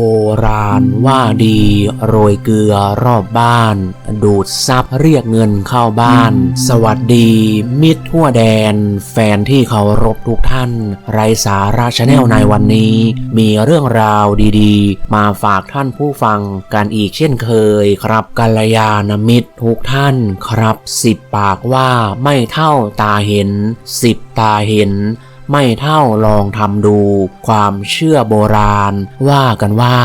โบราณว่าดีโรยเกลือรอบบ้าน ดูดซับเรียกเงินเข้าบ้าน สวัสดี มิตรทั่วแดน แฟนที่เคารพทุกท่าน ไรสาระชาแนลในวันนี้ มีเรื่องราวดีๆ มาฝากท่านผู้ฟังกันอีกเช่นเคยครับกัลยาณมิตรทุกท่านครับสิบปากว่าไม่เท่าตาเห็นสิบตาเห็น ไม่เท่าลองทำดูความเชื่อโบราณ ว่ากันว่า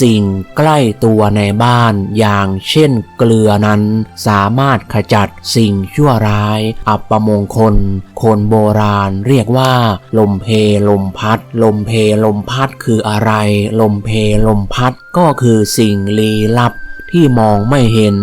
สิ่งใกล้ตัวในบ้านอย่างเช่นเกลือนั้น สามารถขจัดสิ่งชั่วร้าย อัปมงคล คนโบราณเรียกว่า ลมเพลมพัด ลมเพลมพัดคืออะไร ลมเพลมพัดก็คือสิ่งลี้ลับที่มองไม่เห็น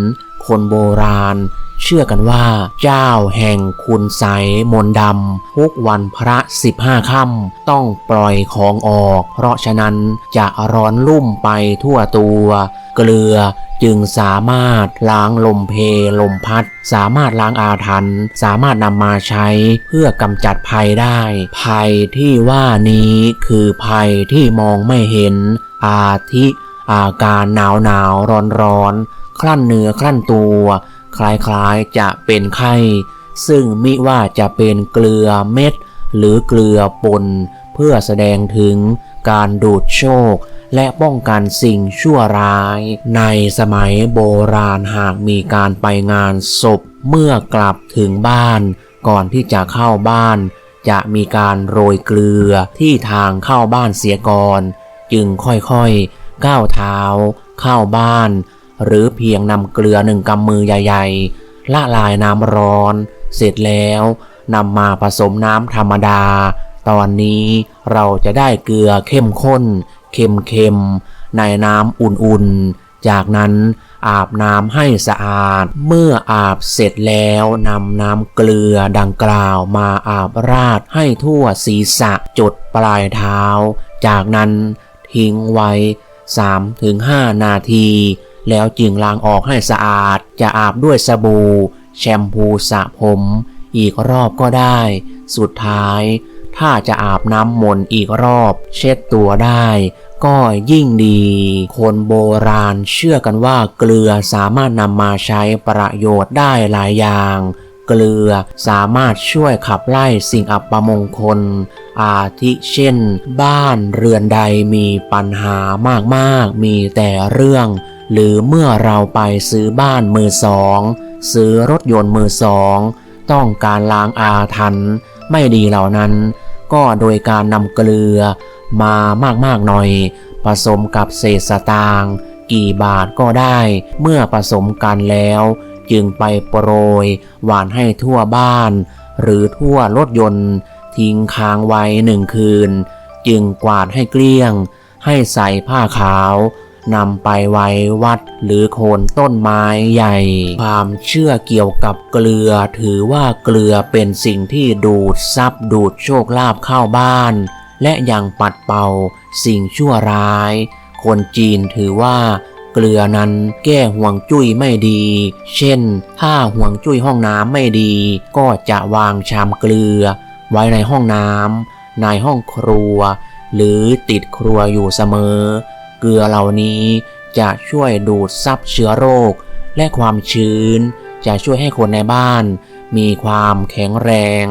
คนโบราณ เชื่อกันว่า เจ้าแห่งคุณใสยมนดำทุกวันพระสิบห้าค่ำต้องปล่อยของออก เพราะฉะนั้นจะร้อนลุ่มไปทั่วตัว เกลือจึงสามารถล้างลมเพลมพัด สามารถล้างอาถรรพ์สามารถนำมาใช้เพื่อกำจัดภัยได้ ภัยที่ว่านี้คือภัยที่มองไม่เห็นอาทิอาการหนาวหนาวร้อนร้อน คลั่นเนื้อคลั่นตัว คล้ายๆจะเป็นไข้ ซึ่งมิว่าจะเป็นเกลือเม็ด หรือเกลือปน เพื่อแสดงถึงการดูดโชค และป้องกันสิ่งชั่วร้าย ในสมัยโบราณหากมีการไปงานศพเมื่อกลับถึงบ้าน ก่อนที่จะเข้าบ้าน จะมีการโรยเกลือที่ทางเข้าบ้านเสียก่อน จึงค่อยๆก้าวเท้า เข้าบ้าน หรือเพียงนำเกลือหนึ่งกำมือใหญ่ๆละลายน้ำร้อน เสร็จแล้วนำมาผสมน้ำธรรมดา ตอนนี้เราจะได้เกลือเข้มข้น เค็มๆ ในน้ำอุ่นๆ จากนั้นอาบน้ำให้สะอาด เมื่ออาบเสร็จแล้วนำน้ำเกลือดังกล่าวมาอาบราดให้ทั่วศีรษะจดปลายเท้า จากนั้นทิ้งไว้ 3-5 นาที แล้วจึงล้างออกให้สะอาดจะอาบด้วยสบู่ แชมพูสระผม อีกรอบก็ได้ สุดท้าย ถ้าจะอาบน้ำมนต์อีกรอบ เช็ดตัวได้ ก็ยิ่งดี คนโบราณเชื่อกันว่าเกลือสามารถนำมาใช้ประโยชน์ได้หลายอย่างเกลือสามารถช่วยขับไล่สิ่งอัปมงคล อาทิเช่น บ้านเรือนใดมีปัญหามากๆ มีแต่เรื่อง หรือเมื่อเราไปซื้อบ้านมือสอง ซื้อรถยนต์มือสอง ต้องการล้างอาถรรพ์ไม่ดีเหล่านั้น ก็โดยการนำเกลือมามากๆหน่อย ผสมกับเศษสตางค์กี่บาทก็ได้ เมื่อผสมกันแล้ว จึงไปโปรย หวานให้ทั่วบ้าน หรือทั่วรถยนต์ ทิ้งค้างไว้หนึ่งคืน จึงกวาดให้เกลี้ยง ให้ใส่ผ้าขาว นำไปไว้วัดหรือโคนต้นไม้ใหญ่ ความเชื่อเกี่ยวกับเกลือ ถือว่าเกลือเป็นสิ่งที่ดูดซับดูดโชคลาภเข้าบ้าน และยังปัดเป่าสิ่งชั่วร้าย คนจีนถือว่าเกลือนั้นแก้ห่วงจุ้ยไม่ดี เช่น ถ้าห่วงจุ้ยห้องน้ำไม่ดี ก็จะวางชามเกลือ ไว้ในห้องน้ำในห้องครัว หรือติดครัวอยู่เสมอ เกลือเหล่านี้จะช่วยดูดซับเชื้อโรค และความชื้น จะช่วยให้คนในบ้าน มีความแข็งแรง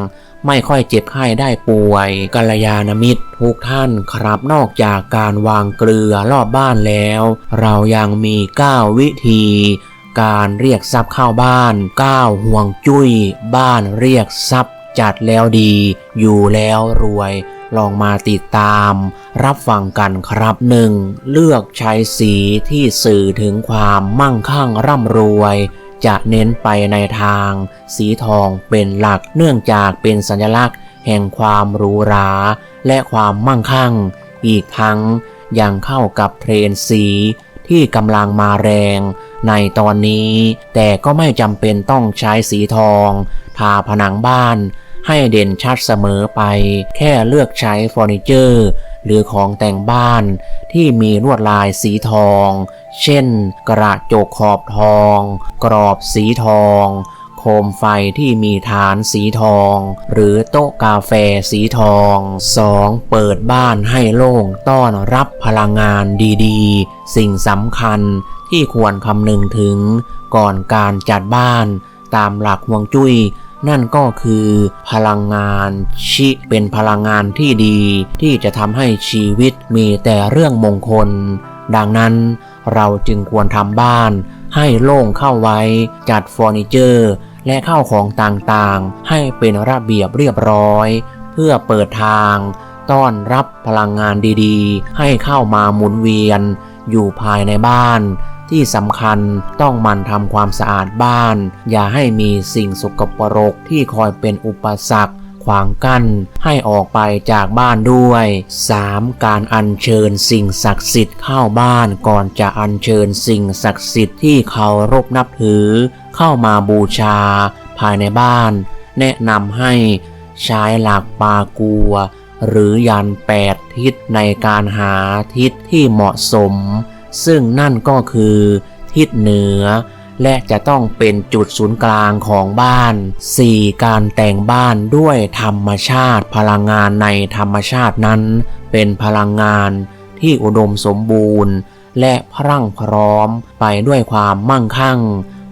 ไม่ค่อยเจ็บไข้ได้ป่วยกัลยาณมิตรทุกท่านครับนอกจากการวางเกลือรอบบ้านแล้ว เรายังมี 9 วิธี การเรียกทรัพย์เข้าบ้าน 9 ห่วงจุ้ย บ้านเรียกทรัพย์จัดแล้วดี อยู่แล้วรวย ลองมาติดตามรับฟังกันครับหนึ่งเลือกใช้สีที่สื่อถึงความมั่งคั่งร่ำรวย จะเน้นไปในทาง สีทองเป็นหลักเนื่องจากเป็นสัญลักษณ์ แห่งความหรูหรา และความมั่งคั่ง อีกทั้งยังเข้ากับเทรนสีที่กำลังมาแรง ในตอนนี้ แต่ก็ไม่จำเป็นต้องใช้สีทอง ทาผนังบ้าน ให้เด่นชัดเสมอไป แค่เลือกใช้เฟอร์นิเจอร์ หรือของแต่งบ้านที่มีลวดลายสีทอง เช่น กระจกขอบทอง กรอบสีทองโคมไฟที่มีฐานสีทอง หรือโต๊ะกาแฟสีทอง 2. เปิดบ้านให้โล่งต้อนรับพลังงานดีๆ สิ่งสำคัญที่ควรคำนึงถึงก่อนการจัดบ้านตามหลักฮวงจุ้ย นั่นก็คือพลังงานชิเป็นพลังงานที่ดี ที่จะทำให้ชีวิตมีแต่เรื่องมงคล ดังนั้นเราจึงควรทำบ้าน ให้โล่งเข้าไว้ จัดเฟอร์นิเจอร์ และเข้าของต่างๆ ให้เป็นระเบียบเรียบร้อย เพื่อเปิดทาง ต้อนรับพลังงานดีๆ ให้เข้ามาหมุนเวียน อยู่ภายในบ้าน ที่สำคัญต้องมันทำความสะอาดบ้าน อย่าให้มีสิ่งสกปรกที่คอยเป็นอุปสรรคขวางกั้นให้ออกไปจากบ้านด้วย 3. การอัญเชิญสิ่งศักดิ์สิทธิ์เข้าบ้านก่อนจะอัญเชิญสิ่งศักดิ์สิทธิ์ที่เคารพนับถือ เข้ามาบูชา ภายในบ้าน แนะนำให้ใช้หลักปากัว หรือยันแปดทิศในการหาทิศที่เหมาะสม ซึ่งนั่นก็คือทิศเหนือ และจะต้องเป็นจุดศูนย์กลางของบ้าน 4. การแต่งบ้านด้วยธรรมชาติพลังงานในธรรมชาตินั้น เป็นพลังงานที่อุดมสมบูรณ์ และพรั่งพร้อมไปด้วยความมั่งคั่ง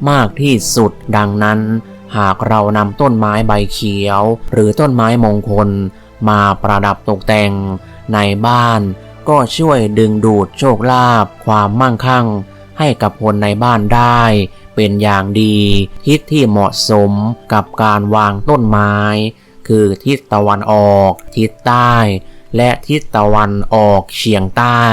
มากที่สุดดังนั้น หากเรานำต้นไม้ใบเขียว หรือต้นไม้มงคล มาประดับตกแต่งในบ้าน ก็ช่วยดึงดูดโชคลาภความมั่งคั่ง ให้กับคนในบ้านได้ เป็นอย่างดี ทิศที่เหมาะสมกับการวางต้นไม้ คือทิศตะวันออก ทิศใต้ และทิศตะวันออกเฉียงใต้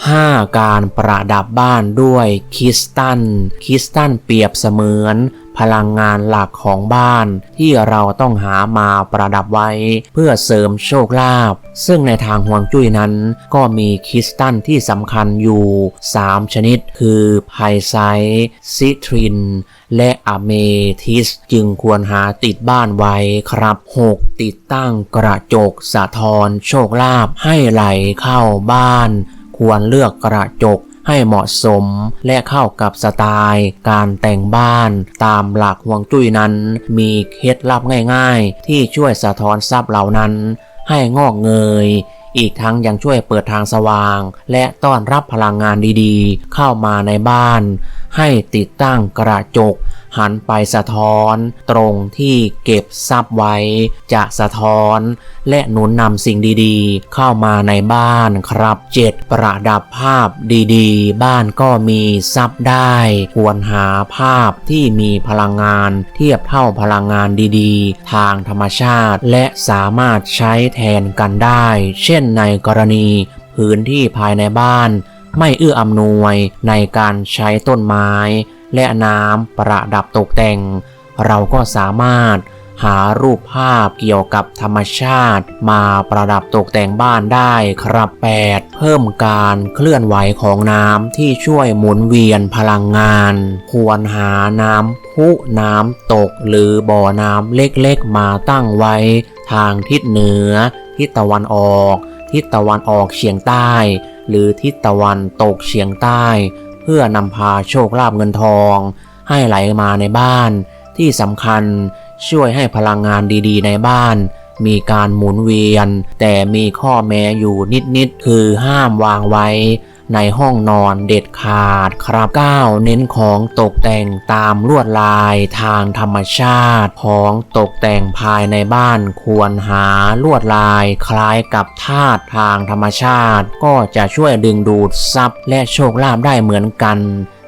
5. การประดับบ้านด้วยคริสตัลคริสตัลเปรียบเสมือน พลังงานหลักของบ้านที่เราต้องหามาประดับไว้ เพื่อเสริมโชคลาภซึ่งในทางห่วงจุ้ยนั้น ก็มีคริสตัลที่สำคัญอยู่ 3 ชนิดคือไพไซซิทริน และอะเมทิส จึงควรหาติดบ้านไว้ครับ 6. ติดตั้งกระจกสะท้อนโชคลาภให้ไหลเข้าบ้าน ควรเลือกกระจก ให้เหมาะสมและเข้ากับสไตล์การแต่งบ้าน ตามหลักห่วงจุ้ยนั้น มีเคล็ดลับง่ายๆ ที่ช่วยสะท้อนทรัพย์เหล่านั้น ให้งอกเงยอีกทั้งยังช่วยเปิดทางสว่าง และต้อนรับพลังงานดีๆ เข้ามาในบ้าน ให้ติดตั้งกระจกหันไปสะท้อน ตรงที่เก็บทรัพย์ไว้ จะสะท้อน และหนุนนำสิ่งดีๆ เข้ามาในบ้านครับ 7. ประดับภาพดีๆ บ้านก็มีทรัพย์ได้ ควรหาภาพที่มีพลังงาน เทียบเท่าพลังงานดีๆ ทางธรรมชาติ และสามารถใช้แทนกันได้ เช่นในกรณีพื้นที่ภายในบ้าน ไม่เอื้ออำนวยในการใช้ต้นไม้ และน้ำประดับตกแต่ง เราก็สามารถหารูปภาพเกี่ยวกับธรรมชาติ มาประดับตกแต่งบ้านได้ครับ 8. เพิ่มการเคลื่อนไหวของน้ำที่ช่วยหมุนเวียนพลังงาน ควรหาน้ำพุน้ำตกหรือบ่อน้ำเล็กๆมาตั้งไว้ ทางทิศเหนือ ทิศตะวันออก ทิศตะวันออกเฉียงใต้ หรือทิศตะวันตกเฉียงใต้ พื่อนำพาโชคลาภเงินทอง ให้ไหลมาในบ้าน ที่สำคัญช่วยให้พลังงานดีๆ ในบ้าน มีการหมุนเวียน แต่มีข้อแม้อยู่นิดๆ คือห้ามวางไว้ ในห้องนอนเด็ดขาดครับ 9. เน้นของตกแต่งตามลวดลายทางธรรมชาติของตกแต่งภายในบ้านควรหาลวดลายคล้ายกับธาตุทางธรรมชาติ ก็จะช่วยดึงดูดทรัพย์และโชคลาภได้เหมือนกัน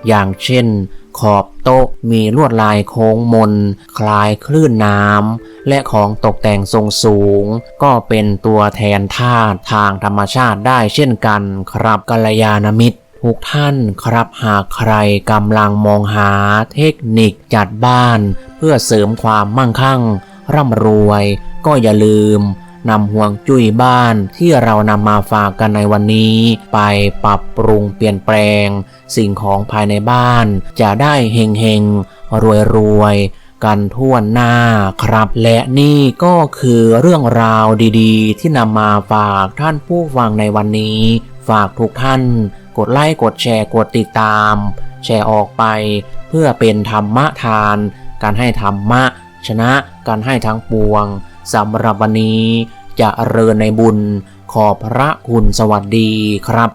อย่างเช่น ขอบโต๊ะมีลวดลายโค้งมน คล้ายคลื่นน้ำ และของตกแต่งทรงสูง ก็เป็นตัวแทนธาตุทางธรรมชาติได้เช่นกันครับกัลยาณมิตรทุกท่านครับหากใครกำลังมองหาเทคนิคจัดบ้าน เพื่อเสริมความมั่งคั่ง ร่ำรวย ก็อย่าลืม นำห่วงจุ้ยบ้านที่เรานำมาฝากกันในวันนี้ ไปปรับปรุงเปลี่ยนแปลง สิ่งของภายในบ้าน จะได้เฮงเฮงรวยรวยกันทั่วหน้าครับ และนี่ก็คือเรื่องราวดีๆ ที่นำมาฝากท่านผู้ฟังในวันนี้ ฝากทุกท่าน กดไลค์กดแชร์กดติดตาม แชร์ออกไป เพื่อเป็นธรรมทาน การให้ธรรมะ ชนะการให้ทั้งปวง สำหรับวันนี้จะเริญในบุญขอบพระคุณสวัสดีครับ